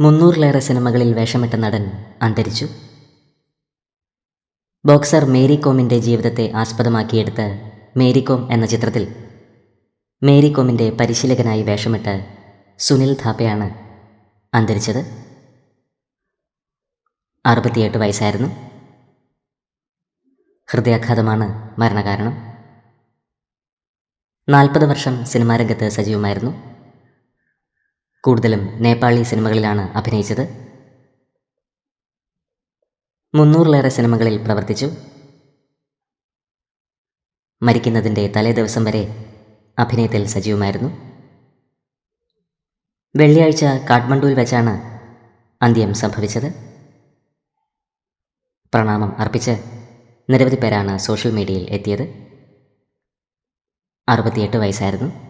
മുന്നൂറിലേറെ സിനിമകളിൽ വേഷമിട്ട നടൻ അന്തരിച്ചു. ബോക്സർ മേരി കോമിന്റെ ജീവിതത്തെ ആസ്പദമാക്കിയെടുത്ത് മേരി കോം എന്ന ചിത്രത്തിൽ മേരി കോമിന്റെ പരിശീലകനായി വേഷമിട്ട് സുനിൽ ഥാപ്പയാണ് അന്തരിച്ചത്. അറുപത്തിയെട്ട് വയസ്സായിരുന്നു. ഹൃദയാഘാതമാണ് മരണകാരണം. നാൽപ്പത് വർഷം സിനിമാരംഗത്ത് സജീവമായിരുന്നു. കൂടുതലും നേപ്പാളി സിനിമകളിലാണ് അഭിനയിച്ചത്. മുന്നൂറിലേറെ സിനിമകളിൽ പ്രവർത്തിച്ചു. മരിക്കുന്നതിന്റെ തലേദിവസം വരെ അഭിനയത്തിൽ സജീവമായിരുന്നു. വെള്ളിയാഴ്ച കാഠ്മണ്ഡുവിൽ വെച്ചാണ് അന്ത്യം സംഭവിച്ചത്. പ്രണാമം അർപ്പിച്ച് നിരവധി പേരാണ് സോഷ്യൽ മീഡിയയിൽ എത്തിയത്. അറുപത്തിയെട്ട് വയസ്സായിരുന്നു.